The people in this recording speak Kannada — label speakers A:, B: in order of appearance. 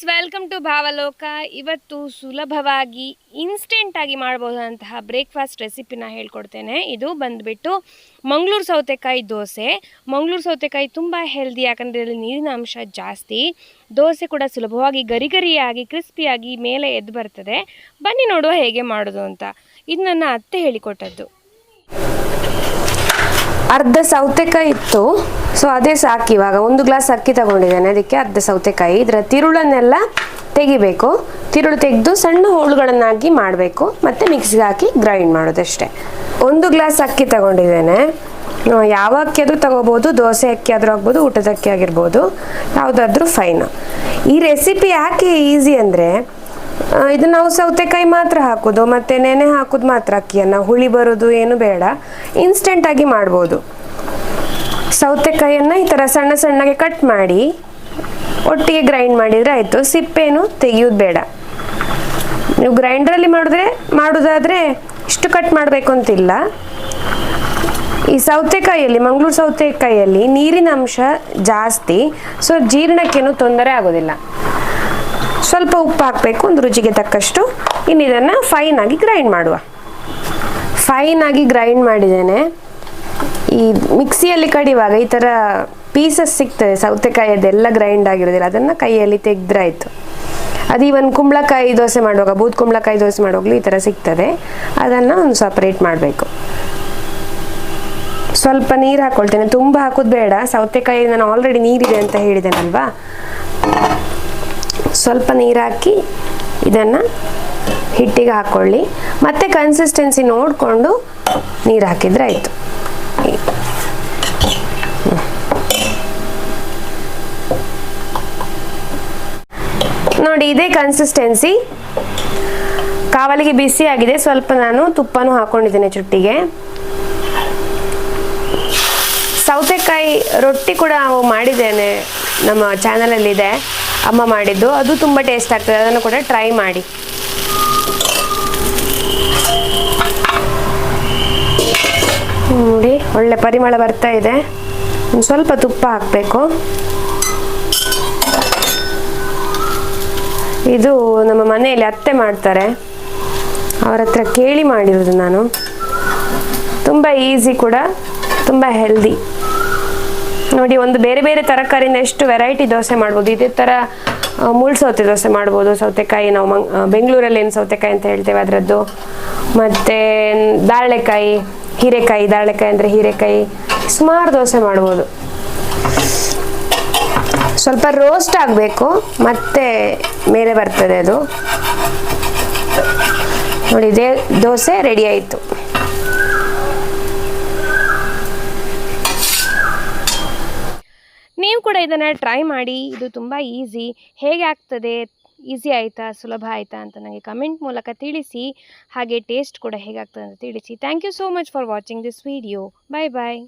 A: ಫ್ರೆಂಡ್ಸ್ ವೆಲ್ಕಮ್ ಟು ಭಾವಲೋಕ ಇವತ್ತು ಸುಲಭವಾಗಿ ಇನ್ಸ್ಟೆಂಟಾಗಿ ಮಾಡ್ಬೋದಂತಹ ಬ್ರೇಕ್ಫಾಸ್ಟ್ ರೆಸಿಪಿನ ಹೇಳ್ಕೊಡ್ತೇನೆ. ಇದು ಬಂದುಬಿಟ್ಟು ಮಂಗಳೂರು ಸೌತೆಕಾಯಿ ದೋಸೆ. ಮಂಗಳೂರು ಸೌತೆಕಾಯಿ ತುಂಬ ಹೆಲ್ದಿ ಯಾಕಂದರೆ ಇದರಲ್ಲಿ ನೀರಿನ ಅಂಶ ಜಾಸ್ತಿ. ದೋಸೆ ಕೂಡ ಸುಲಭವಾಗಿ ಗರಿಗರಿಯಾಗಿ ಕ್ರಿಸ್ಪಿಯಾಗಿ ಮೇಲೆ ಎದ್ದು ಬರ್ತದೆ. ಬನ್ನಿ ನೋಡುವ ಹೇಗೆ ಮಾಡೋದು ಅಂತ. ಇದು ನನ್ನ ಅತ್ತೆ ಹೇಳಿಕೊಟ್ಟದ್ದು.
B: ಅರ್ಧ ಸೌತೆಕಾಯಿ ಇತ್ತು. ಸೊ ಅದೇ ಸಾಕು ಇವಾಗ. ಒಂದು ಗ್ಲಾಸ್ ಅಕ್ಕಿ ತಗೊಂಡಿದ್ದೇನೆ. ಅದಕ್ಕೆ ಅರ್ಧ ಸೌತೆಕಾಯಿ. ಇದರ ತಿರುಳನ್ನೆಲ್ಲ ತೆಗಿಬೇಕು. ತಿರುಳು ತೆಗೆದು ಸಣ್ಣ ಹೋಳುಗಳನ್ನಾಗಿ ಮಾಡಬೇಕು. ಮತ್ತು ಮಿಕ್ಸಿಗೆ ಹಾಕಿ ಗ್ರೈಂಡ್ ಮಾಡೋದಷ್ಟೇ ಒಂದು ಗ್ಲಾಸ್ ಅಕ್ಕಿ ತಗೊಂಡಿದ್ದೇನೆ. ಯಾವ ಅಕ್ಕಿ ಆದರೂ ತಗೋಬೋದು. ದೋಸೆ ಅಕ್ಕಿ ಆದರೂ ಆಗ್ಬೋದು, ಊಟದ ಅಕ್ಕಿ ಆಗಿರ್ಬೋದು. ಯಾವುದಾದ್ರೂ ಫೈನ್ ಈ ರೆಸಿಪಿ ಯಾಕೆ ಈಸಿ ಅಂದರೆ ಇದು ನಾವು ಸೌತೆಕಾಯಿ ಮಾತ್ರ ಹಾಕೋದು, ಮತ್ತೆ ನೆನೆ ಹಾಕೋದು ಮಾತ್ರ ಅಕ್ಕಿಯನ್ನು. ಹುಳಿ ಬರೋದು ಏನು ಬೇಡ. ಇನ್ಸ್ಟೆಂಟಾಗಿ ಮಾಡ್ಬೋದು. ಸೌತೆಕಾಯಿಯನ್ನು ಈ ಥರ ಸಣ್ಣ ಸಣ್ಣಗೆ ಕಟ್ ಮಾಡಿ, ಒಟ್ಟಿಗೆ ಗ್ರೈಂಡ್ ಮಾಡಿದರೆ ಆಯಿತು. ಸಿಪ್ಪೇನು ತೆಗೆಯೋದು ಬೇಡ. ನೀವು ಗ್ರೈಂಡ್ರಲ್ಲಿ ಮಾಡಿದ್ರೆ, ಮಾಡೋದಾದರೆ ಇಷ್ಟು ಕಟ್ ಮಾಡಬೇಕು ಅಂತಿಲ್ಲ. ಈ ಸೌತೆಕಾಯಿಯಲ್ಲಿ, ಮಂಗಳೂರು ಸೌತೆಕಾಯಿಯಲ್ಲಿ ನೀರಿನ ಅಂಶ ಜಾಸ್ತಿ, ಸೊ ಜೀರ್ಣಕ್ಕೇನು ತೊಂದರೆ ಆಗೋದಿಲ್ಲ. ಸ್ವಲ್ಪ ಉಪ್ಪು ಹಾಕಬೇಕು, ಒಂದು ರುಚಿಗೆ ತಕ್ಕಷ್ಟು. ಇನ್ನು ಇದನ್ನು ಫೈನಾಗಿ ಗ್ರೈಂಡ್ ಮಾಡುವ. ಫೈನಾಗಿ ಗ್ರೈಂಡ್ ಮಾಡಿದ್ದೇನೆ. ಈ ಮಿಕ್ಸಿಯಲ್ಲಿ ಕಡಿಯುವಾಗ ಈ ಥರ ಪೀಸಸ್ ಸಿಗ್ತದೆ ಸೌತೆಕಾಯಿಯದೆಲ್ಲ ಗ್ರೈಂಡ್ ಆಗಿರೋದಿಲ್ಲ, ಅದನ್ನು ಕೈಯಲ್ಲಿ ತೆಗೆದ್ರಾಯ್ತು ಅದು ಇವನ್ ಕುಂಬಳಕಾಯಿ ದೋಸೆ ಮಾಡುವಾಗ, ಬೂದ್ ಕುಂಬಳಕಾಯಿ ದೋಸೆ ಮಾಡುವಾಗಲೂ ಈ ಥರ ಸಿಗ್ತದೆ. ಅದನ್ನು ಒಂದು ಸಪ್ರೇಟ್ ಮಾಡಬೇಕು. ಸ್ವಲ್ಪ ನೀರು ಹಾಕ್ಕೊಳ್ತೇನೆ ತುಂಬ ಹಾಕೋದು ಬೇಡ. ಸೌತೆಕಾಯಿ ನಾನು ಆಲ್ರೆಡಿ ನೀರಿದೆ ಅಂತ ಹೇಳಿದ್ದೇನಲ್ವಾ ಸ್ವಲ್ಪ ನೀರು ಹಾಕಿ ಇದನ್ನು ಹಿಟ್ಟಿಗೆ ಹಾಕ್ಕೊಳ್ಳಿ ಮತ್ತೆ ಕನ್ಸಿಸ್ಟೆನ್ಸಿ ನೋಡಿಕೊಂಡು ನೀರು ಹಾಕಿದರೆ ಆಯಿತು. ನೋಡಿ, ಇದೇ ಕನ್ಸಿಸ್ಟೆನ್ಸಿ ಕಾವಲಿಗೆ ಬಿಸಿ ಆಗಿದೆ. ಸ್ವಲ್ಪ ನಾನು ತುಪ್ಪನೂ ಹಾಕೊಂಡಿದ್ದೇನೆ ಚುಟ್ಟಿಗೆ. ಸೌತೆಕಾಯಿ ರೊಟ್ಟಿ ಕೂಡ ಮಾಡಿದ್ದೇನೆ. ನಮ್ಮ ಚಾನಲಲ್ಲಿದೆ ಅಮ್ಮ ಮಾಡಿದ್ದು. ಅದು ತುಂಬ ಟೇಸ್ಟ್ ಆಗ್ತದೆ. ಅದನ್ನು ಕೂಡ ಟ್ರೈ ಮಾಡಿ. ನೋಡಿ, ಒಳ್ಳೆ ಪರಿಮಳ ಬರ್ತಾ ಇದೆ. ಸ್ವಲ್ಪ ತುಪ್ಪ ಹಾಕಬೇಕು. ಇದು ನಮ್ಮ ಮನೆಯಲ್ಲಿ ಅತ್ತೆ ಮಾಡ್ತಾರೆ. ಅವರ ಹತ್ರ ಕೇಳಿ ಮಾಡಿರೋದು ನಾನು. ತುಂಬ ಈಸಿ ಕೂಡ, ತುಂಬ ಹೆಲ್ದಿ ನೋಡಿ, ಒಂದು ಬೇರೆ ಬೇರೆ ತರಕಾರಿನ ಎಷ್ಟು ವೆರೈಟಿ ದೋಸೆ ಮಾಡ್ಬೋದು. ಇದೇ ಥರ ಮುಳ್ಳು ಸೌತೆ ದೋಸೆ ಮಾಡ್ಬೋದು. ಸೌತೆಕಾಯಿ ನಾವು ಮಂಗ್ ಬೆಂಗಳೂರಲ್ಲಿ ಏನು ಸೌತೆಕಾಯಿ ಅಂತ ಹೇಳ್ತೇವೆ ಅದರದ್ದು. ಮತ್ತು ದಾಳೆಕಾಯಿ ಹೀರೆಕಾಯಿ ದಾಳೆಕಾಯಿ ಅಂದರೆ ಹೀರೆಕಾಯಿ, ಸುಮಾರು ದೋಸೆ ಮಾಡ್ಬೋದು. ಸ್ವಲ್ಪ ರೋಸ್ಟ್ ಆಗಬೇಕು, ಮತ್ತೆ ಮೇಲೆ ಬರ್ತದೆ ಅದು. ನೋಡಿ, ಇದೇ ದೋಸೆ ರೆಡಿ ಆಯಿತು.
A: ನೀವು ಕೂಡ ಇದನ್ನು ಟ್ರೈ ಮಾಡಿ, ಇದು ತುಂಬ ಈಸಿ ಹೇಗೆ ಆಗ್ತದೆ? ಈಸಿ ಆಯಿತಾ? ಸುಲಭ ಆಯಿತಾ ಅಂತ ನನಗೆ ಕಮೆಂಟ್ ಮೂಲಕ ತಿಳಿಸಿ, ಹಾಗೆ ಟೇಸ್ಟ್ ಕೂಡ ಹೇಗಾಗ್ತದೆ ಅಂತ ತಿಳಿಸಿ. Thank you so much for watching this video bye bye